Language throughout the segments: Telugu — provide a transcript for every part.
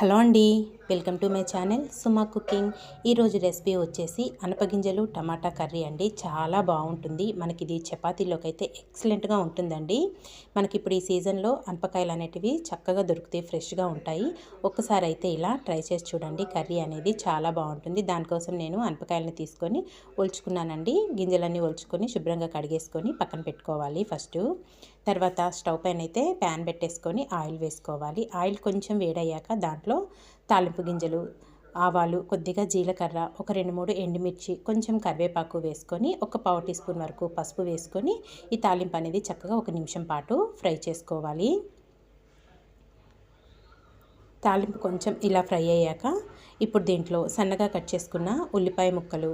హలో అండి. Welcome to my channel Suma cooking. ఈరోజు రెసిపీ వచ్చేసి అనపగింజలు టమాటా కర్రీ అండి. చాలా బాగుంటుంది. మనకి ఇది చపాతీలోకి అయితే ఎక్సలెంట్గా ఉంటుందండి. మనకి ఇప్పుడు ఈ సీజన్లో అనపకాయలు అనేటివి చక్కగా దొరుకుతాయి ఫ్రెష్గా ఉంటాయి. ఒక్కసారి అయితే ఇలా ట్రై చేసి చూడండి. కర్రీ అనేది చాలా బాగుంటుంది. దానికోసం నేను అనపకాయలను తీసుకొని ఒలుచుకున్నానండి. గింజలన్నీ ఒలుచుకొని శుభ్రంగా కడిగేసుకొని పక్కన పెట్టుకోవాలి ఫస్ట్. తర్వాత స్టవ్ పైన అయితే ప్యాన్ పెట్టేసుకొని ఆయిల్ వేసుకోవాలి. ఆయిల్ కొంచెం వేడయ్యాక దాంట్లో తాలింపు గింజలు ఆవాలు కొద్దిగా జీలకర్ర ఒక రెండు మూడు ఎండుమిర్చి కొంచెం కరివేపాకు వేసుకొని ఒక పావు టీ స్పూన్ వరకు పసుపు వేసుకొని ఈ తాలింపు అనేది చక్కగా ఒక నిమిషం పాటు ఫ్రై చేసుకోవాలి. తాలింపు కొంచెం ఇలా ఫ్రై అయ్యాక ఇప్పుడు దీంట్లో సన్నగా కట్ చేసుకున్న ఉల్లిపాయ ముక్కలు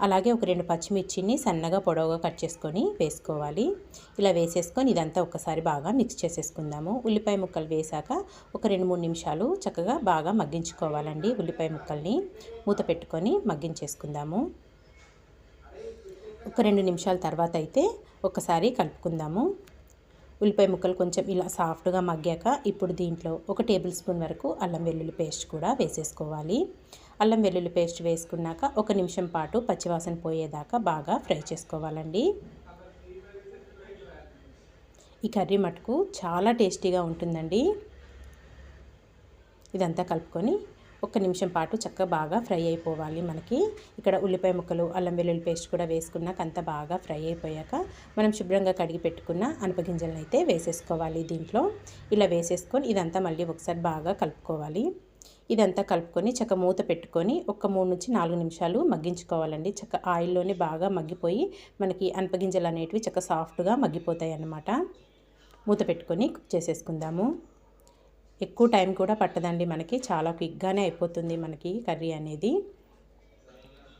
అలాగే ఒక రెండు పచ్చిమిర్చిని సన్నగా పొడవుగా కట్ చేసుకొని వేసుకోవాలి. ఇలా వేసేసుకొని ఇదంతా ఒకసారి బాగా మిక్స్ చేసేసుకుందాము. ఉల్లిపాయ ముక్కలు వేసాక ఒక రెండు మూడు నిమిషాలు చక్కగా బాగా మగ్గించుకోవాలండి ఉల్లిపాయ ముక్కల్ని. మూత పెట్టుకొని మగ్గించేసుకుందాము. ఒక రెండు నిమిషాల తర్వాత అయితే ఒకసారి కలుపుకుందాము. ఉల్లిపాయ ముక్కలు కొంచెం ఇలా సాఫ్ట్గా మగ్గాక ఇప్పుడు దీంట్లో ఒక టేబుల్ స్పూన్ వరకు అల్లం వెల్లుల్లి పేస్ట్ కూడా వేసేసుకోవాలి. అల్లం వెల్లుల్లి పేస్ట్ వేసుకున్నాక ఒక నిమిషం పాటు పచ్చివాసన పోయేదాకా బాగా ఫ్రై చేసుకోవాలండి. ఈ కర్రీ మటుకు చాలా టేస్టీగా ఉంటుందండి. ఇదంతా కలుపుకొని ఒక్క నిమిషం పాటు చక్కగా బాగా ఫ్రై అయిపోవాలి మనకి. ఇక్కడ ఉల్లిపాయ ముక్కలు అల్లం వెల్లుల్లి పేస్ట్ కూడా వేసుకున్నాక అంతా బాగా ఫ్రై అయిపోయాక మనం శుభ్రంగా కడిగి పెట్టుకున్న అనపగింజలను అయితే వేసేసుకోవాలి దీంట్లో. ఇలా వేసేసుకొని ఇదంతా మళ్ళీ ఒకసారి బాగా కలుపుకోవాలి. ఇదంతా కలుపుకొని చక్క మూత పెట్టుకొని ఒక మూడు నుంచి నాలుగు నిమిషాలు మగ్గించుకోవాలండి. చక్క ఆయిల్లోనే బాగా మగ్గిపోయి మనకి అనపగింజలు అనేటివి చక్క సాఫ్ట్గా మగ్గిపోతాయి అన్నమాట మూత పెట్టుకొని కుక్ చేసేసుకుందాము. ఎక్కువ టైం కూడా పట్టదండి మనకి. చాలా క్విక్గానే అయిపోతుంది మనకి కర్రీ అనేది.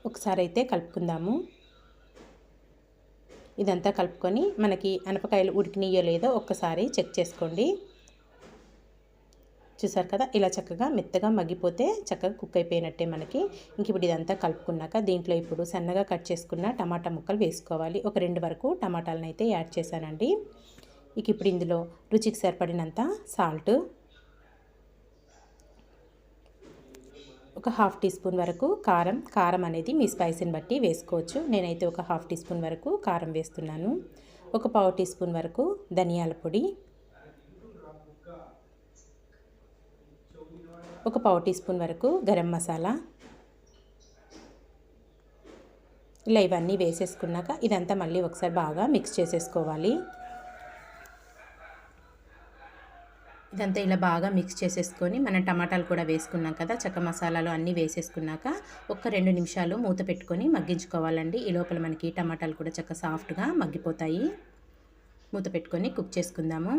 ఒకసారి అయితే కలుపుకుందాము. ఇదంతా కలుపుకొని మనకి అనపకాయలు ఉడికినాయో లేదో ఒక్కసారి చెక్ చేసుకోండి. చూసారు కదా? ఇలా చక్కగా మెత్తగా మగ్గిపోతే చక్కగా కుక్ అయిపోయినట్టే మనకి. ఇంక ఇప్పుడు ఇదంతా కలుపుకున్నాక దీంట్లో ఇప్పుడు సన్నగా కట్ చేసుకున్న టమాటా ముక్కలు వేసుకోవాలి. ఒక రెండు వరకు టమాటాలను అయితే యాడ్ చేశానండి. ఇక ఇప్పుడు ఇందులో రుచికి సరిపడినంత సాల్ట్. ఒక హాఫ్ టీ స్పూన్ వరకు కారం. కారం అనేది మీ స్పైసీని బట్టి వేసుకోవచ్చు. నేనైతే ఒక హాఫ్ టీ స్పూన్ వరకు కారం వేస్తున్నాను. ఒక పావు టీ స్పూన్ వరకు ధనియాల పొడి. ఒక పావు టీ స్పూన్ వరకు గరం మసాలా. ఇలా ఇవన్నీ వేసేసుకున్నాక ఇదంతా మళ్ళీ ఒకసారి బాగా మిక్స్ చేసేసుకోవాలి. ఇదంతా ఇలా బాగా మిక్స్ చేసేసుకొని మనం టమాటాలు కూడా వేసుకున్నాం కదా చక్క మసాలాలు అన్నీ వేసేసుకున్నాక ఒక రెండు నిమిషాలు మూత పెట్టుకొని మగ్గించుకోవాలండి. ఈ లోపల మనకి టమాటాలు కూడా చక్క సాఫ్ట్గా మగ్గిపోతాయి. మూత పెట్టుకొని కుక్ చేసుకుందాము.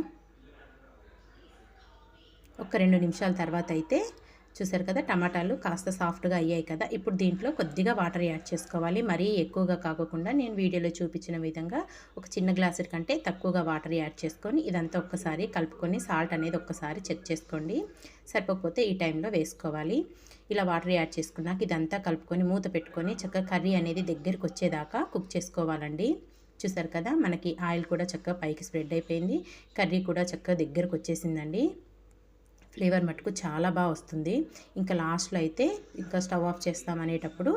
ఒక రెండు నిమిషాల తర్వాత అయితే చూసారు కదా టమాటాలు కాస్త సాఫ్ట్గా అయ్యాయి కదా. ఇప్పుడు దీంట్లో కొద్దిగా వాటర్ యాడ్ చేసుకోవాలి. మరీ ఎక్కువగా కాకుండా నేను వీడియోలో చూపించిన విధంగా ఒక చిన్న గ్లాసు కంటే తక్కువగా వాటర్ యాడ్ చేసుకొని ఇదంతా ఒక్కసారి కలుపుకొని సాల్ట్ అనేది ఒక్కసారి చెక్ చేసుకోండి. సరిపోకపోతే ఈ టైంలో వేసుకోవాలి. ఇలా వాటర్ యాడ్ చేసుకున్నాక ఇదంతా కలుపుకొని మూత పెట్టుకొని చక్కగా కర్రీ అనేది దగ్గరికి వచ్చేదాకా కుక్ చేసుకోవాలండి. చూసారు కదా మనకి ఆయిల్ కూడా చక్కగా పైకి స్ప్రెడ్ అయిపోయింది. కర్రీ కూడా చక్కగా దగ్గరకు వచ్చేసిందండి. ఫ్లేవర్ మటుకు చాలా బాగా వస్తుంది. ఇంకా లాస్ట్లో అయితే ఇంకా స్టవ్ ఆఫ్ చేస్తాం అనేటప్పుడు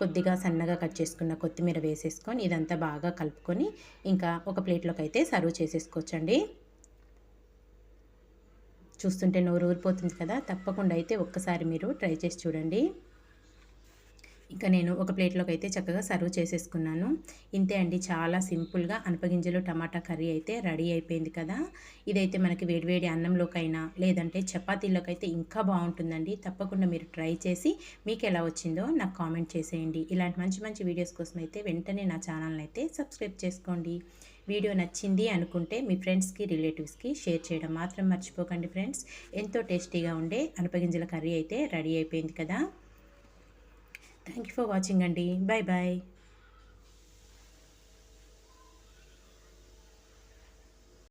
కొద్దిగా సన్నగా కట్ చేసుకున్న కొత్తిమీర వేసేసుకొని ఇదంతా బాగా కలుపుకొని ఇంకా ఒక ప్లేట్లోకి అయితే సర్వ్ చేసేసుకోవచ్చండి. చూస్తుంటే నోరు ఊరిపోతుంది కదా తప్పకుండా అయితే ఒక్కసారి మీరు ట్రై చేసి చూడండి. ఇంకా నేను ఒక ప్లేట్లోకి అయితే చక్కగా సర్వ్ చేసేసుకున్నాను. ఇంతే అండి. చాలా సింపుల్గా అనపగింజలు టమాటా కర్రీ అయితే రెడీ అయిపోయింది కదా. ఇదైతే మనకి వేడివేడి అన్నంలోకైనా లేదంటే చపాతీలోకైతే ఇంకా బాగుంటుందండి. తప్పకుండా మీరు ట్రై చేసి మీకు ఎలా వచ్చిందో నాకు కామెంట్ చేసేయండి. ఇలాంటి మంచి మంచి వీడియోస్ కోసం అయితే వెంటనే నా ఛానల్ని అయితే సబ్స్క్రైబ్ చేసుకోండి. వీడియో నచ్చింది అనుకుంటే మీ ఫ్రెండ్స్కి రిలేటివ్స్కి షేర్ చేయడం మాత్రం మర్చిపోకండి ఫ్రెండ్స్. ఎంతో టేస్టీగా ఉండే అనపగింజల కర్రీ అయితే రెడీ అయిపోయింది కదా. థ్యాంక్ యూ ఫర్ వాచింగ్ అండి. Bye bye